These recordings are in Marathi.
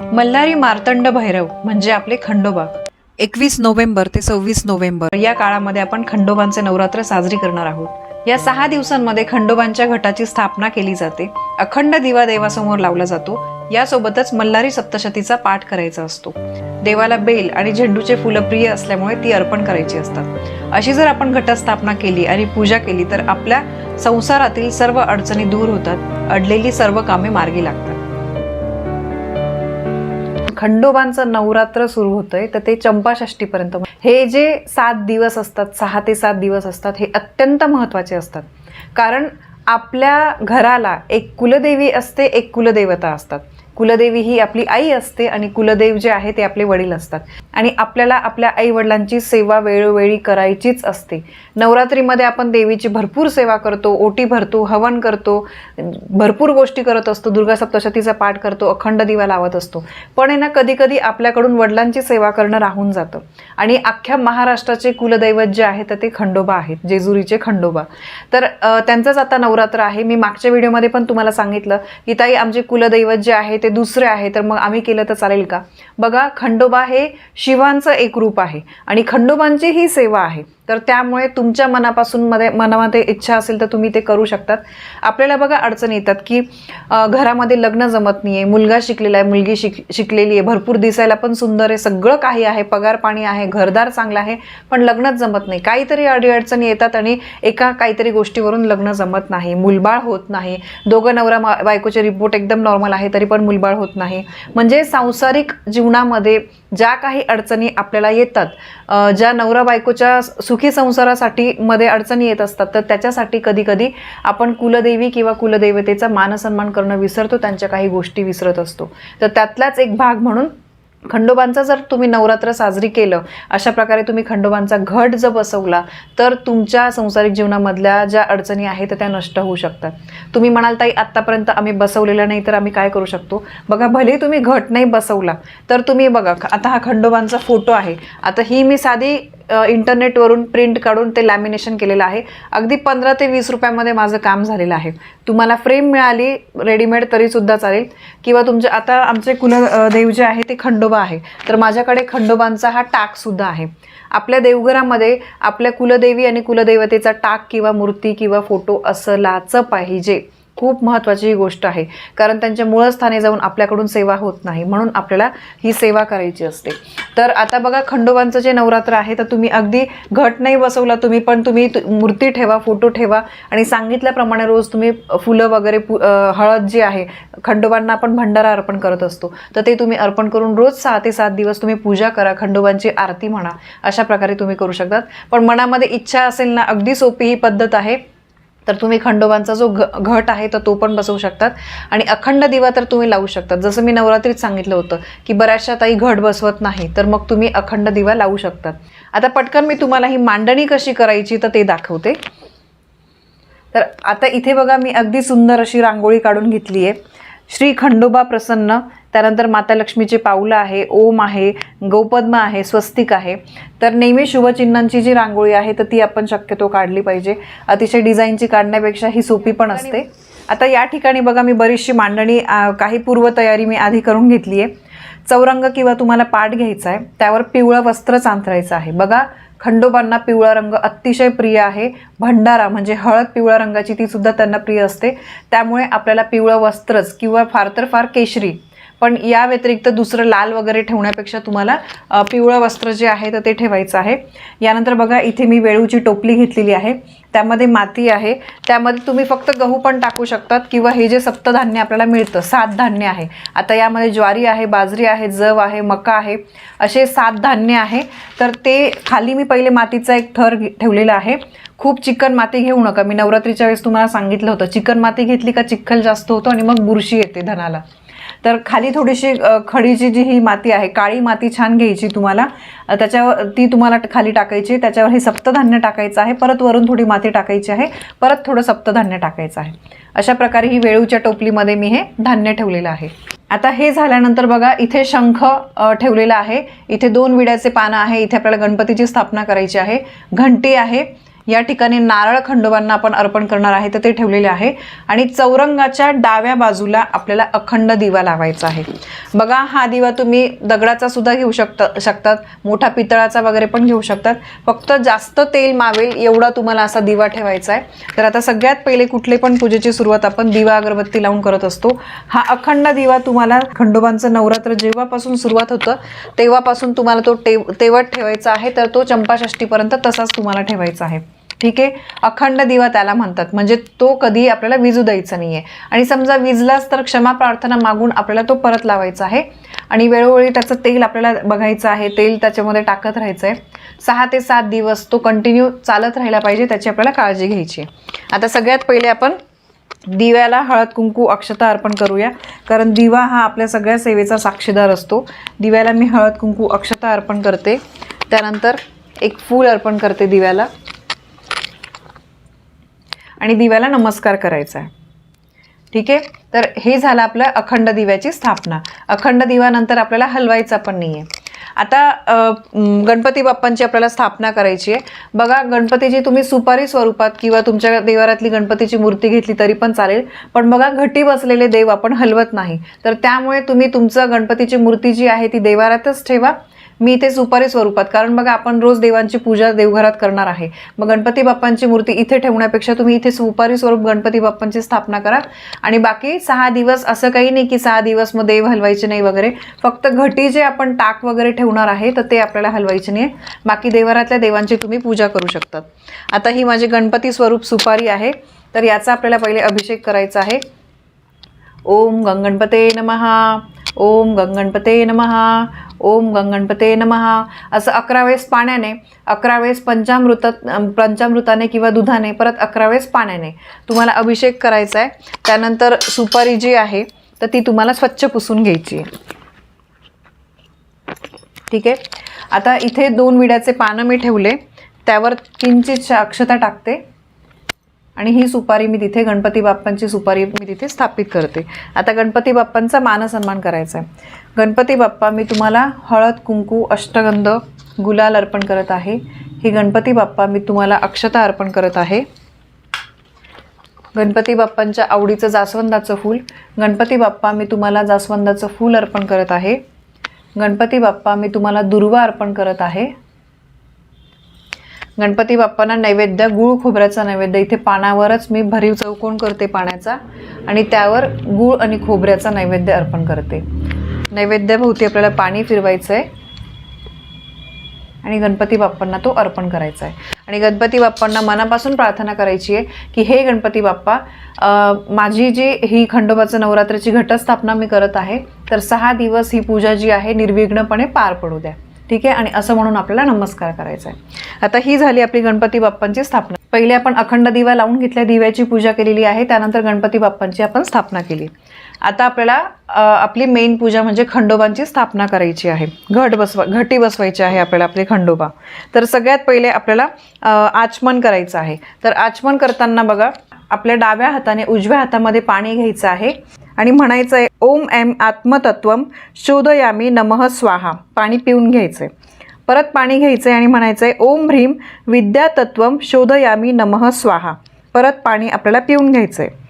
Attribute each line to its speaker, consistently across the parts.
Speaker 1: मल्हारी मार्तंड भैरव म्हणजे आपले खंडोबा.
Speaker 2: एकवीस नोव्हेंबर ते सव्वीस नोव्हेंबर.
Speaker 1: या काळामध्ये आपण खंडोबांचे नवरात्र साजरी करणार आहोत. या सहा दिवसांमध्ये खंडोबांच्या घटाची स्थापना केली जाते. अखंड दिवा देवासमोर लावला जातो. यासोबतच मल्हारी सप्तशतीचा पाठ करायचा असतो. देवाला बेल आणि झेंडूचे फुलं प्रिय असल्यामुळे ती अर्पण करायची असतात. अशी जर आपण घटस्थापना केली आणि पूजा केली तर आपल्या संसारातील सर्व अडचणी दूर होतात. अडलेली सर्व कामे मार्गी लागतात. खंडोबांचं नवरात्र सुरू होतंय तर ते चंपाषष्टीपर्यंत हे जे सात दिवस असतात सहा ते सात दिवस असतात हे अत्यंत महत्त्वाचे असतात. कारण आपल्या घराला एक कुलदेवी असते एक कुलदेवता असतात. कुलदेवी ही आपली आई असते आणि कुलदेव जे आहे ते आपले वडील असतात. आणि आपल्याला आपल्या आई वडिलांची सेवा वेळोवेळी करायचीच असते. नवरात्रीमध्ये आपण देवीची भरपूर सेवा करतो ओटी भरतो हवन करतो भरपूर गोष्टी करत असतो दुर्गा सप्तशतीचा पाठ करतो अखंड दिवा लावत असतो. पण आहे ना कधीकधी आपल्याकडून वडिलांची सेवा करणं राहून जातं. आणि अख्ख्या महाराष्ट्राचे कुलदैवत जे आहे तर ते खंडोबा आहेत जेजुरीचे खंडोबा. तर त्यांचंच आता नवरात्र आहे. मी मागच्या व्हिडिओमध्ये पण तुम्हाला सांगितलं की ताई आमचे कुलदैवत जे आहे ते दुसरे आहे तर मग आम्ही केलं तर चालेल का? बघा खंडोबा हे शिवांचं एक रूप आहे आणि खंडोबांची ही सेवा आहे. तर त्यामुळे तुमच्या मनापासून मध्ये मनामध्ये इच्छा असेल तर तुम्ही ते करू शकतात. आपल्याला बघा अडचणी येतात की घरामध्ये लग्न जमत नाही आहे मुलगा शिकलेला आहे मुलगी शिक शिकलेली आहे भरपूर दिसायला पण सुंदर आहे सगळं काही आहे पगार पाणी आहे घरदार चांगला आहे पण लग्नच जमत नाही. काहीतरी अडीअडचणी येतात आणि एका काहीतरी गोष्टीवरून लग्न जमत नाही. मुलबाळ होत नाही. दोघं नवरा बायकोचे रिपोर्ट एकदम नॉर्मल आहे तरी पण मुलबाळ होत नाही. म्हणजे सांसारिक जीवनामध्ये ज्या काही अडचणी आपल्याला येतात ज्या नवरा बायकोच्या सु सुखी संसारासाठी मध्ये अडचणी येत असतात तर त्याच्यासाठी कधी कधी आपण कुलदेवी किंवा कुलदेवतेचा मानसन्मान करणं विसरतो त्यांच्या काही गोष्टी विसरत असतो. तर त्यातलाच एक भाग म्हणून खंडोबांचा जर तुम्ही नवरात्र साजरी केलं अशा प्रकारे तुम्ही खंडोबांचा घट जर बसवला तर तुमच्या संसारिक जीवनामधल्या ज्या अडचणी आहेत त्या नष्ट होऊ शकतात. तुम्ही म्हणाल ताई आत्तापर्यंत आम्ही बसवलेलं नाही तर आम्ही काय करू शकतो? बघा भले तुम्ही घट नाही बसवला तर तुम्ही बघा आता हा खंडोबांचा फोटो आहे. आता ही मी साधी इंटरनेटवरून प्रिंट काढून ते लॅमिनेशन केलेलं आहे. अगदी पंधरा ते वीस रुपयामध्ये माझं काम झालेलं आहे. तुम्हाला फ्रेम मिळाली रेडीमेड तरीसुद्धा चालेल. किंवा तुमचे आता आमचे कुल देव जे आहे ते खंडोबा आहे. तर माझ्याकडे खंडोबांचा हा टाकसुद्धा आहे. आपल्या देवघरामध्ये आपल्या कुलदेवी आणि कुलदेवतेचा टाक किंवा मूर्ती किंवा फोटो असलाच पाहिजे. खूप महत्त्वाची ही गोष्ट आहे. कारण त्यांच्या मूळस्थानी जाऊन आपल्याकडून सेवा होत नाही. म्हणून आपल्याला ही सेवा करायची असते. तर आता बघा खंडोबांचं जे नवरात्र आहे तर तुम्ही अगदी घट नाही बसवला तुम्ही पण तुम्ही तु- मूर्ती ठेवा फोटो ठेवा आणि सांगितल्याप्रमाणे रोज तुम्ही फुलं वगैरे पु हळद जी आहे खंडोबांना आपण भंडारा अर्पण करत असतो. तर ते तुम्ही अर्पण करून रोज सहा ते सात दिवस तुम्ही पूजा करा खंडोबांची आरती म्हणा अशा प्रकारे तुम्ही करू शकतात. पण मनामध्ये इच्छा असेल ना अगदी सोपी ही पद्धत आहे. तर तुम्ही खंडोबांचा जो घ घट आहे तर तो पण बसवू शकतात. आणि अखंड दिवा तर तुम्ही लावू शकतात. जसं मी नवरात्रीत सांगितलं होतं की बऱ्याचशा ताई घट बसवत नाही तर मग तुम्ही अखंड दिवा लावू शकतात. आता पटकन मी तुम्हाला ही मांडणी कशी करायची तर ते दाखवते. तर आता इथे बघा मी अगदी सुंदर अशी रांगोळी काढून घेतली आहे श्री खंडोबा प्रसन्न. त्यानंतर माता लक्ष्मीचे पाऊलं आहे ओम आहे गौपद्म आहे स्वस्तिक आहे. तर नेहमी शुभचिन्हांची जी रांगोळी आहे तर ती आपण शक्यतो काढली पाहिजे. अतिशय डिझाईनची काढण्यापेक्षा ही सोपी पण असते. आता या ठिकाणी बघा मी बरीचशी मांडणी काही पूर्वतयारी मी आधी करून घेतली आहे चौरंग किंवा तुम्हाला पाठ घ्यायचा आहे त्यावर पिवळं वस्त्र चांथरायचं आहे. बघा खंडोबांना पिवळा रंग अतिशय प्रिय आहे. भंडारा म्हणजे हळद पिवळ्या रंगाची ती सुद्धा त्यांना प्रिय असते. त्यामुळे आपल्याला पिवळं वस्त्रच किंवा फार तर फार केशरी पण या व्यतिरिक्त दुसरं लाल वगैरे ठेवण्यापेक्षा तुम्हाला पिवळं वस्त्र जे आहे तर ते ठेवायचं आहे. यानंतर बघा इथे मी वेळूची टोपली घेतलेली आहे. त्यामध्ये माती आहे. त्यामध्ये तुम्ही फक्त गहू पण टाकू शकतात किंवा हे जे सप्तधान्य आपल्याला मिळतं सात धान्य आहे. आता यामध्ये ज्वारी आहे बाजरी आहे जव आहे मका आहे असे सात धान्य आहे. तर ते खाली मी पहिले मातीचा एक थर घे- ठेवलेला आहे. खूप चिकन माती घेऊ नका. मी नवरात्रीच्या वेळेस तुम्हाला सांगितलं होतं चिकन माती घेतली का चिखल जास्त होतो आणि मग बुरशी येते धनाला. तर खाली थोडीशी खडीची जी ही माती आहे काळी माती छान घ्यायची तुम्हाला. त्याच्यावर ती तुम्हाला खाली टाकायची त्याच्यावर हे सप्तधान्य टाकायचं आहे. परत वरून थोडी माती टाकायची आहे. परत थोडं सप्तधान्य टाकायचं आहे. अशा प्रकारे ही वेळूच्या टोपलीमध्ये मी हे धान्य ठेवलेलं आहे. आता हे झाल्यानंतर बघा इथे शंख ठेवलेला आहे. इथे दोन विड्याचे पानं आहे. इथे आपल्याला गणपतीची स्थापना करायची आहे. घंटी आहे. या ठिकाणी नारळ खंडोबांना आपण अर्पण करणार आहे तर ते ठेवलेले आहे. आणि चौरंगाच्या डाव्या बाजूला आपल्याला अखंड दिवा लावायचा आहे. बघा हा दिवा तुम्ही दगडाचा सुद्धा घेऊ शकता शकतात. मोठा पितळाचा वगैरे पण घेऊ शकतात. फक्त जास्त तेल मावेल एवढा तुम्हाला असा दिवा ठेवायचा आहे. तर आता सगळ्यात पहिले कुठले पण पूजेची सुरुवात आपण दिवा अगरबत्ती लावून करत असतो. हा अखंड दिवा तुम्हाला खंडोबांचं नवरात्र जेव्हापासून सुरुवात होतं तेव्हापासून तुम्हाला तो टेव तेवट ठेवायचा आहे. तर तो चंपाषष्टीपर्यंत तसाच तुम्हाला ठेवायचा आहे. ठीक आहे? अखंड दिवा त्याला म्हणतात. म्हणजे तो कधी आपल्याला विजू द्यायचा नाही आहे आणि समजा विजलाच तर क्षमा प्रार्थना मागून आपल्याला तो परत लावायचा आहे. आणि वेळोवेळी त्याचं तेल आपल्याला बघायचं आहे. तेल त्याच्यामध्ये टाकत राहायचं आहे सहा ते सात दिवस तो कंटिन्यू चालत राहिला पाहिजे त्याची आपल्याला काळजी घ्यायची आहे. आता सगळ्यात पहिले आपण दिव्याला हळद कुंकू अक्षता अर्पण करूया. कारण दिवा हा आपल्या सगळ्या सेवेचा साक्षीदार असतो. दिव्याला मी हळद कुंकू अक्षता अर्पण करते. त्यानंतर एक फूल अर्पण करते दिव्याला. आणि दिव्याला नमस्कार करायचा आहे. ठीक आहे? तर हे झालं आपलं अखंड दिव्याची स्थापना. अखंड दिव्यानंतर आपल्याला हलवायचा पण नाही आहे आता गणपती बाप्पांची आपल्याला स्थापना करायची आहे. बघा गणपतीची तुम्ही सुपारी स्वरूपात किंवा तुमच्या देवारातली गणपतीची मूर्ती घेतली तरी पण चालेल. पण बघा घटी बसलेले देव आपण हलवत नाही. तर त्यामुळे तुम्ही तुमचं गणपतीची मूर्ती जी आहे ती देवारातच ठेवा. मी इथे सुपारी स्वरूपात. कारण बघा आपण रोज देवांची पूजा देवघरात करणार आहे. मग गणपती बाप्पांची मूर्ती इथे ठेवण्यापेक्षा तुम्ही इथे सुपारी स्वरूप गणपती बाप्पांची स्थापना करा आणि बाकी सहा दिवस असं काही नाही की सहा दिवस मग देव हलवायचे नाही वगैरे. फक्त घटी जे आपण टाक वगैरे ठेवणार आहे तर ते आपल्याला हलवायचे नाही. बाकी देवघरातल्या देवांची तुम्ही पूजा करू शकतात. आता ही माझी गणपती स्वरूप सुपारी आहे. तर याचा आपल्याला पहिले अभिषेक करायचा आहे. ओम गंगणपते नमहा ओम गंगणपते नमहा ओम गंगणपते नमहा असं अकरा वेळेस पाण्याने अकरा वेळेस पंचामृत पंचामृताने किंवा दुधाने परत अकरा वेळेस पाण्याने तुम्हाला अभिषेक करायचा आहे. त्यानंतर सुपारी जी आहे तर ती तुम्हाला स्वच्छ पुसून घ्यायची आहे. ठीक आहे? आता इथे दोन विड्याचे पानं मी ठेवले. त्यावर किंचित अक्षता टाकते. आणि ही सुपारी मी तिथे गणपती बाप्पांची सुपारी मी तिथे स्थापित करते. आता गणपती बाप्पांचा मानसन्मान करायचा आहे गणपती बाप्पा मी तुम्हाला हळद कुंकू अष्टगंध गुलाल अर्पण करत आहे. ही गणपती बाप्पा मी तुम्हाला अक्षता अर्पण करत आहे. गणपती बाप्पांच्या आवडीचं जास्वंदाचं फूल. गणपती बाप्पा मी तुम्हाला जास्वंदाचं फूल अर्पण करत आहे. गणपती बाप्पा मी तुम्हाला दुर्वा अर्पण करत आहे. गणपती बाप्पांना नैवेद्य गुळ खोबऱ्याचा नैवेद्य. इथे पानावरच मी भरीव चौकोन करते पाण्याचा आणि त्यावर गुळ आणि खोबऱ्याचा नैवेद्य अर्पण करते. नैवेद्याभोवती आपल्याला पाणी फिरवायचं आहे आणि गणपती बाप्पांना तो अर्पण करायचा आहे आणि गणपती बाप्पांना मनापासून प्रार्थना करायची आहे की हे गणपती बाप्पा माझी जी ही खंडोबाचं नवरात्राची घटस्थापना मी करत आहे तर सहा दिवस ही पूजा जी आहे निर्विघ्नपणे पार पडू द्या. ठीक आहे? आणि असं म्हणून आपल्याला नमस्कार करायचा आहे आता ही झाली आपली गणपती बाप्पांची स्थापना. पहिले आपण अखंड दिवा लावून घेतल्या दिव्याची पूजा केलेली आहे. त्यानंतर गणपती बाप्पांची आपण स्थापना केली. आता आपल्याला आपली मेन पूजा म्हणजे खंडोबांची स्थापना करायची आहे. घट बसवा घटी बसवायची आहे आपल्याला आपले खंडोबा. तर सगळ्यात पहिले आपल्याला आचमन करायचं आहे. तर आचमन करताना बघा आपल्या डाव्या हाताने उजव्या हातामध्ये पाणी घ्यायचं आहे. आणि म्हणायचं आहे ओम एम आत्मतत्वम शोधयामी नमः स्वाहा. पाणी पिऊन घ्यायचं आहे परत पाणी घ्यायचं आहे आणि म्हणायचं आहे ओम ह्रीम विद्यातत्वम शोधयामी नमः स्वाहा. परत पाणी आपल्याला पिऊन घ्यायचं आहे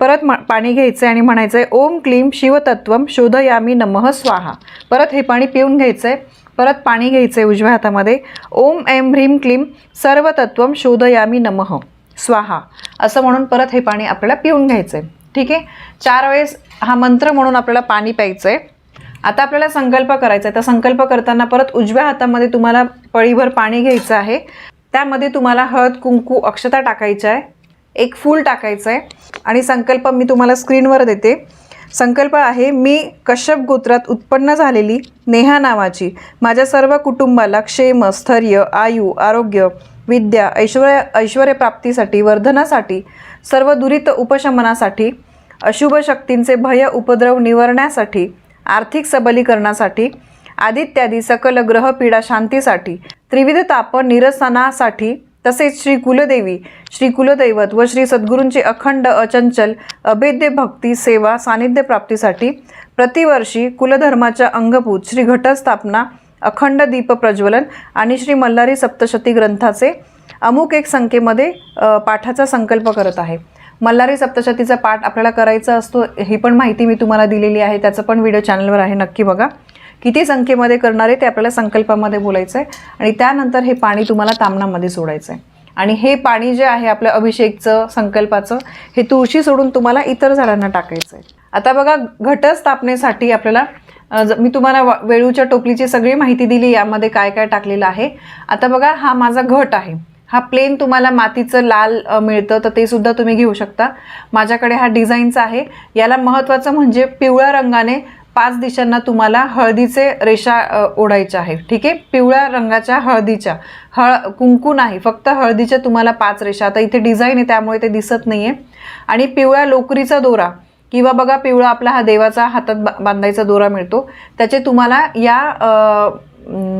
Speaker 1: परत म पाणी घ्यायचं आहे आणि म्हणायचं आहे ओम क्लीम शिवतत्वम शोधयामी नमः स्वाहा. परत हे पाणी पिऊन घ्यायचं आहे परत पाणी घ्यायचं आहे उजव्या हातामध्ये ओम एम ह्रीम क्लीम सर्वतत्वम शोधयामी नमः स्वाहा. असं म्हणून परत हे पाणी आपल्याला पिऊन घ्यायचं आहे ठीक आहे? चार वेळेस हा मंत्र म्हणून आपल्याला पाणी प्यायचं आहे आता आपल्याला संकल्प करायचा आहे. तर संकल्प करताना परत उजव्या हातामध्ये तुम्हाला पळीभर पाणी घ्यायचं आहे. त्यामध्ये तुम्हाला हळद कुंकू अक्षता टाकायच्या आहे. एक फूल टाकायचं आहे. आणि संकल्प मी तुम्हाला स्क्रीनवर देते. संकल्प आहे मी कश्यप गोत्रात उत्पन्न झालेली नेहा नावाची. माझ्या सर्व कुटुंबाला क्षेम स्थैर्य आयु आरोग्य विद्या ऐश्वर्य ऐश्वर्यप्राप्तीसाठी वर्धनासाठी सर्व दुरित उपशमनासाठी अशुभ शक्तींचे भय उपद्रव निवारण्यासाठी आर्थिक सबलीकरणासाठी आदित्यादी सकल ग्रह पीडा शांतीसाठी त्रिविध ताप निरसनासाठी तसेच श्री कुलदेवी श्री कुलदैवत व श्री सद्गुरूंची अखंड अचंचल अभेद्य भक्ती सेवा सानिध्य प्राप्तीसाठी प्रतिवर्षी कुलधर्माच्या अंगभूत श्री घटस्थापना अखंड दीप प्रज्वलन आणि श्री मल्हारी सप्तशती ग्रंथाचे अमुक एक संख्येमध्ये पाठाचा संकल्प करत आहे. मल्हारी सप्तशतीचा पाठ आपल्याला करायचा असतो ही पण माहिती मी तुम्हाला दिलेली आहे त्याचं पण व्हिडिओ चॅनलवर आहे नक्की बघा. किती संख्येमध्ये करणार आहे ते आपल्याला संकल्पामध्ये बोलायचं आहे आणि त्यानंतर हे पाणी तुम्हाला तामणामध्ये सोडायचं आहे. आणि हे पाणी जे आहे आपलं अभिषेकचं संकल्पाचं हे तुळशी सोडून तुम्हाला इतर झाडांना टाकायचं आहे. आता बघा घटस्थापनेसाठी आपल्याला मी तुम्हाला वेळूच्या टोपलीची सगळी माहिती दिली यामध्ये काय काय टाकलेलं आहे. आता बघा हा माझा घट आहे. हा प्लेन तुम्हाला मातीचं लाल मिळतं तर ते सुद्धा तुम्ही घेऊ शकता. माझ्याकडे हा डिझाईनचा आहे. याला महत्त्वाचं म्हणजे पिवळ्या रंगाने पाच दिशांना तुम्हाला हळदीचे रेषा ओढायच्या आहे ठीक आहे? पिवळ्या रंगाच्या हळदीच्या. हळ कुंकू नाही फक्त हळदीच्या तुम्हाला पाच रेषा. आता इथे डिझाईन आहे त्यामुळे ते दिसत नाही आहे आणि पिवळ्या लोकरीचा दोरा किंवा बघा पिवळा आपला हा देवाचा हातात बा बांधायचा दोरा मिळतो. त्याचे तुम्हाला या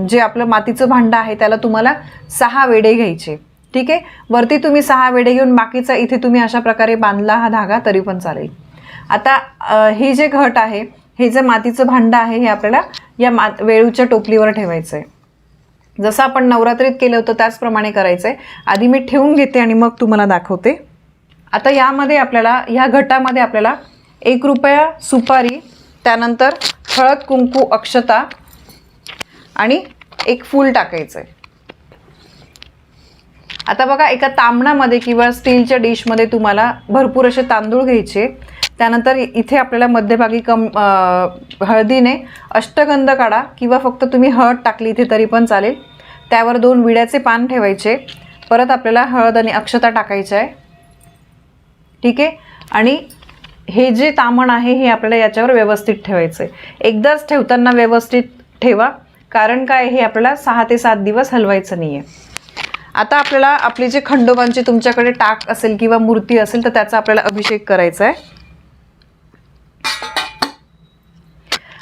Speaker 1: जे आपलं मातीचं भांडं आहे त्याला तुम्हाला सहा वेडे घ्यायचे. ठीक आहे? वरती तुम्ही सहा वेडे घेऊन बाकीचा इथे तुम्ही अशा प्रकारे बांधला हा धागा तरी पण चालेल. आता हे जे घट आहे हे जे मातीचं भांडं आहे हे आपल्याला या मा वेळूच्या टोपलीवर ठेवायचं आहे जसं आपण नवरात्रीत केलं होतं त्याचप्रमाणे करायचं आहे आधी मी ठेवून घेते आणि मग तुम्हाला दाखवते. आता यामध्ये आपल्याला ह्या घटामध्ये आपल्याला एक रुपया सुपारी त्यानंतर हळद कुंकू अक्षता आणि एक फूल टाकायचं आहे आता बघा एका तांबणामध्ये किंवा स्टीलच्या डिशमध्ये तुम्हाला भरपूर असे तांदूळ घ्यायचे. त्यानंतर इथे आपल्याला मध्यभागी कम हळदीने अष्टगंध काढा किंवा फक्त तुम्ही हळद टाकली इथे तरी पण चालेल. त्यावर दोन विड्याचे पान ठेवायचे. परत आपल्याला हळद आणि अक्षता टाकायचं आहे ठीक आहे? आणि हे जे तामण आहे हे आपल्याला याच्यावर व्यवस्थित ठेवायचं आहे एकदाच ठेवताना व्यवस्थित ठेवा. कारण काय हे आपल्याला सहा ते सात दिवस हलवायचं नाही आहे आता आपल्याला आपली जे खंडोबांची तुमच्याकडे टाक असेल किंवा मूर्ती असेल तर त्याचा आपल्याला अभिषेक करायचा आहे.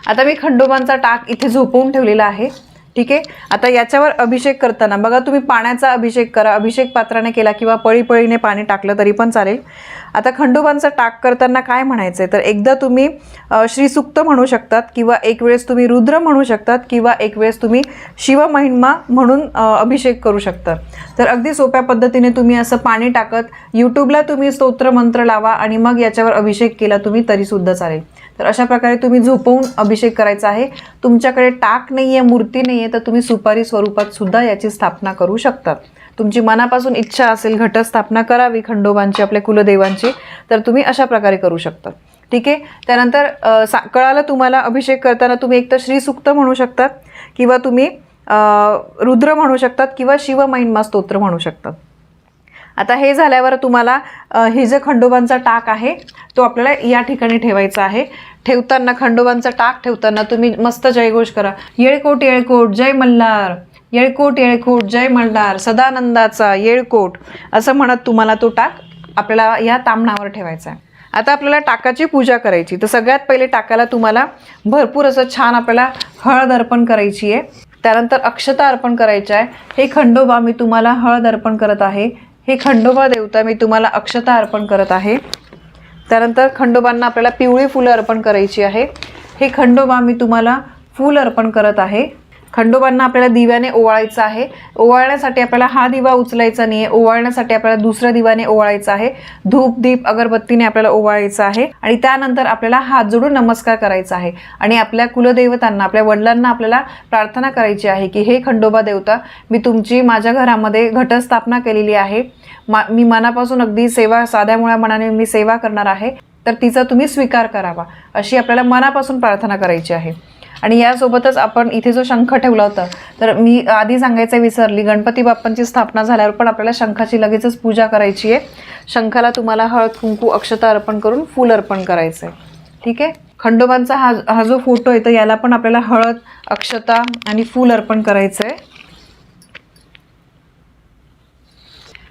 Speaker 1: आता मी खंडोबांचा टाक इथे झोपवून ठेवलेला आहे. ठीक आहे? आता याच्यावर अभिषेक करताना बघा तुम्ही पाण्याचा अभिषेक करा अभिषेक पात्राने केला किंवा पळीपळीने पाणी टाकलं तरी पण चालेल. आता खंडोबांचा टाक करताना काय म्हणायचं आहे तर एकदा तुम्ही अ, श्रीसुक्त म्हणू शकतात किंवा एक वेळेस तुम्ही रुद्र म्हणू शकतात किंवा एक वेळेस तुम्ही शिवमहिमा म्हणून अभिषेक करू शकता. तर अगदी सोप्या पद्धतीने तुम्ही असं पाणी टाकत यूट्यूबला तुम्ही स्तोत्र मंत्र लावा आणि मग याच्यावर अभिषेक केला तुम्ही तरीसुद्धा चालेल. तर अशा प्रकारे तुम्ही झोपवून अभिषेक करायचा आहे. तुमच्याकडे टाक नाही आहे मूर्ती नाही आहे तर तुम्ही सुपारी स्वरूपात सुद्धा याची स्थापना करू शकतात तुमची मनापासून इच्छा असेल घटस्थापना करावी खंडोबांची आपल्या कुलदेवांची तर तुम्ही अशा प्रकारे करू शकता. ठीक आहे? त्यानंतर सा कळालं तुम्हाला अभिषेक करताना तुम्ही एकतर श्रीसूक्त श्रीसुक्त म्हणू शकतात किंवा तुम्ही रुद्र म्हणू शकतात किंवा शिवमहिन्मा स्तोत्र म्हणू शकतात. आता हे झाल्यावर तुम्हाला हे जे खंडोबांचा टाक आहे तो आपल्याला या ठिकाणी ठेवायचा आहे. ठेवताना खंडोबांचा टाक ठेवताना तुम्ही मस्त जयघोष करा. येळकोट येळकोट जय मल्हार. येळकोट येळकोट जय मल्हार सदानंदाचा येळकोट असं म्हणत तुम्हाला तो टाक आपल्याला या तामणावर ठेवायचा आहे. आता आपल्याला टाकाची पूजा करायची तर सगळ्यात पहिले टाकाला तुम्हाला भरपूर असं छान आपल्याला हळद अर्पण करायची आहे. त्यानंतर अक्षता अर्पण करायची आहे. हे खंडोबा मी तुम्हाला हळद अर्पण करत आहे. हे खंडोबा देवता मी तुम्हाला अक्षता अर्पण करत आहे. त्यानंतर खंडोबांना आपल्याला पिवळी फुलं अर्पण करायची आहे. हे खंडोबा मी तुम्हाला फूल अर्पण करत आहे. खंडोबांना आपल्याला दिव्याने ओवाळायचं आहे. ओवाळण्यासाठी आपल्याला हा दिवा उचलायचा नाही आहे ओवाळण्यासाठी आपल्याला दुसऱ्या दिव्याने ओवाळायचा आहे. धूप दीप अगरबत्तीने आपल्याला ओवाळायचं आहे. आणि त्यानंतर आपल्याला हात जोडून नमस्कार करायचा आहे. आणि आपल्या कुलदैवतांना आपल्या वडिलांना आपल्याला प्रार्थना करायची आहे की हे खंडोबा देवता मी तुमची माझ्या घरामध्ये घटस्थापना केलेली आहे. मा मी मनापासून अगदी सेवा साध्या मुळ्या मनाने मी सेवा करणार आहे. तर तिचा तुम्ही स्वीकार करावा. अशी आपल्याला मनापासून प्रार्थना करायची आहे. आणि यासोबतच आपण इथे जो शंख ठेवला होता तर मी आधी सांगायचं विसरली. गणपती बाप्पांची स्थापना झाल्यावर पण आपल्याला शंखाची लगेचच पूजा करायची आहे. शंखाला तुम्हाला हळद कुंकू अक्षता अर्पण करून फूल अर्पण करायचं आहे. ठीक आहे? खंडोबांचा हा हा जो फोटो आहे तर याला पण आपल्याला हळद अक्षता आणि फूल अर्पण करायचं आहे.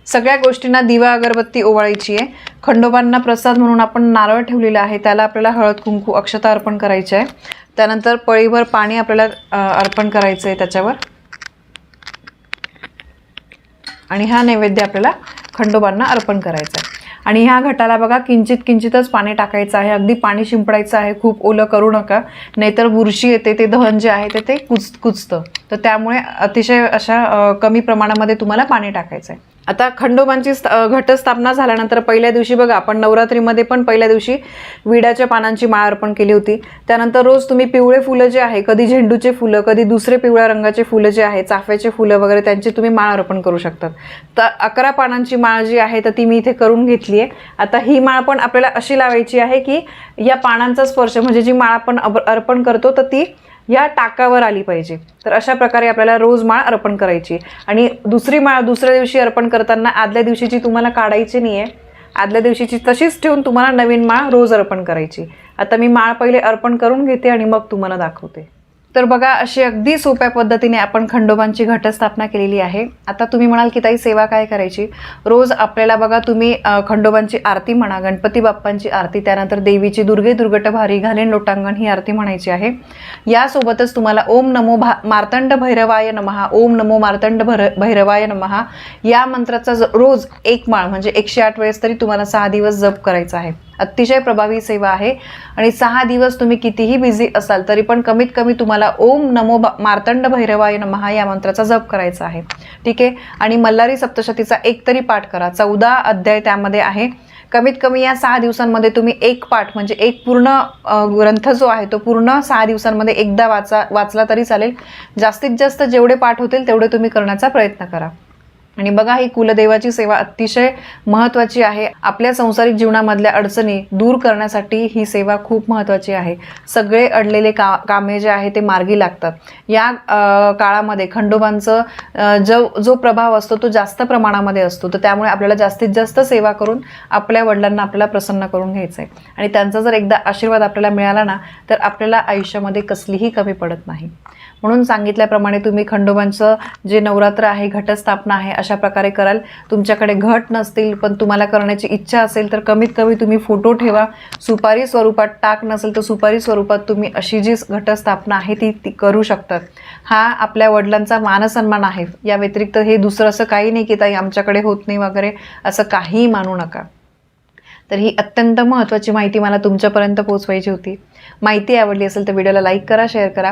Speaker 1: सगळ्या गोष्टींना दिवा अगरबत्ती ओवाळायची आहे. खंडोबांना प्रसाद म्हणून आपण नारळ ठेवलेला आहे. त्याला आपल्याला हळद कुंकू अक्षता अर्पण करायचं आहे. त्यानंतर पळीभर पाणी आपल्याला अर्पण करायचं आहे त्याच्यावर. आणि हा नैवेद्य आपल्याला खंडोबांना अर्पण करायचा आहे आणि ह्या घटाला बघा किंचित किंचितच पाणी टाकायचं आहे. अगदी पाणी शिंपडायचं आहे. खूप ओलं करू नका. नाहीतर बुरशी येते ते दहन जे आहे ते ते कुच कुचतं. तर त्यामुळे अतिशय अशा कमी प्रमाणामध्ये तुम्हाला पाणी टाकायचं आहे आता खंडोबांची स्त- घटस्थापना झाल्यानंतर पहिल्या दिवशी बघा आपण नवरात्रीमध्ये पण पहिल्या दिवशी विड्याच्या पानांची माळ अर्पण केली होती. त्यानंतर रोज तुम्ही पिवळे फुलं जे आहे कधी झेंडूचे फुलं कधी दुसरे पिवळ्या रंगाचे फुलं जे आहे चाफ्याचे फुलं वगैरे त्यांची तुम्ही माळ अर्पण करू शकतात. तर अकरा पानांची माळ जी आहे तर ती मी इथे करून घेतली आहे. आता ही माळ पण आपल्याला अशी लावायची आहे की या पानांचा स्पर्श म्हणजे जी माळ आपण अर्पण करतो तर ती या टाकावर आली पाहिजे. तर अशा प्रकारे आपल्याला रोज माळ अर्पण करायची. आणि दुसरी माळ दुसऱ्या दिवशी अर्पण करताना आदल्या दिवशीची तुम्हाला काढायची नाही आहे आदल्या दिवशीची तशीच ठेवून तुम्हाला नवीन माळ रोज अर्पण करायची. आता मी माळ पहिले अर्पण करून घेते आणि मग तुम्हाला दाखवते. तर बघा अशी अगदी सोप्या पद्धतीने आपण खंडोबांची घटस्थापना केलेली आहे. आता तुम्ही म्हणाल की ताई सेवा काय करायची? रोज आपल्याला बघा तुम्ही खंडोबांची आरती म्हणा गणपती बाप्पांची आरती त्यानंतर देवीची दुर्गे दुर्गट भारी घालेन लोटांगण ही आरती म्हणायची आहे. यासोबतच तुम्हाला ओम नमो भा मार्तंड भैरवाय नमहा ओम नमो मार्तंड भर भैरवाय नमहा या मंत्राचा ज- रोज एक माळ म्हणजे एकशे आठ वेळेस तरी तुम्हाला सहा दिवस जप करायचा आहे. अतिशय प्रभावी सेवा आहे. आणि सहा दिवस तुम्ही कितीही बिझी असाल तरी पण कमीत कमी तुम्हाला ओम नमो मार्तंड भैरवाय नमहा या मंत्राचा जप करायचा आहे. ठीक आहे? आणि मल्हारी सप्तशतीचा एक तरी पाठ करा. चौदा अध्याय त्यामध्ये आहे. कमीत कमी या सहा दिवसांमध्ये तुम्ही एक पाठ म्हणजे एक पूर्ण ग्रंथ जो आहे तो पूर्ण सहा दिवसांमध्ये एकदा वाचा वाचला तरी चालेल. जास्तीत जास्त जेवढे पाठ होतील तेवढे तुम्ही करण्याचा प्रयत्न करा. आणि बघा ही कुलदेवाची सेवा अतिशय महत्त्वाची आहे. आपल्या संसारिक जीवनामधल्या अडचणी दूर करण्यासाठी ही सेवा खूप महत्त्वाची आहे. सगळे अडलेले का कामे जे आहे ते मार्गी लागतात. या काळामध्ये खंडोबांचं जो जो प्रभाव असतो तो जास्त प्रमाणामध्ये असतो. तर त्यामुळे आपल्याला जास्तीत जास्त सेवा करून आपल्या वडिलांना आपल्याला प्रसन्न करून घ्यायचं आहे आणि त्यांचा जर एकदा आशीर्वाद आपल्याला मिळाला ना तर आपल्याला आयुष्यामध्ये कसलीही कमी पडत नाही. म्हणून सांगितल्याप्रमाणे तुम्ही खंडोबांचं जे नवरात्र आहे घटस्थापना आहे अशा प्रकारे कराल. तुमच्याकडे घट नसतील पण तुम्हाला करण्याची इच्छा असेल तर कमीत कमी तुम्ही फोटो ठेवा. सुपारी स्वरूपात टाक नसेल तर सुपारी स्वरूपात तुम्ही अशी जी घटस्थापना आहे ती ती करू शकतात. हा आपल्या वडिलांचा मानसन्मान आहे. या व्यतिरिक्त हे दुसरं असं काही नाही की ताई आमच्याकडे होत नाही वगैरे असं काहीही मानू नका. तर ही अत्यंत महत्त्वाची माहिती मला तुमच्यापर्यंत पोहोचवायची होती. माहिती आवडली असेल तर व्हिडिओला लाईक करा शेअर करा.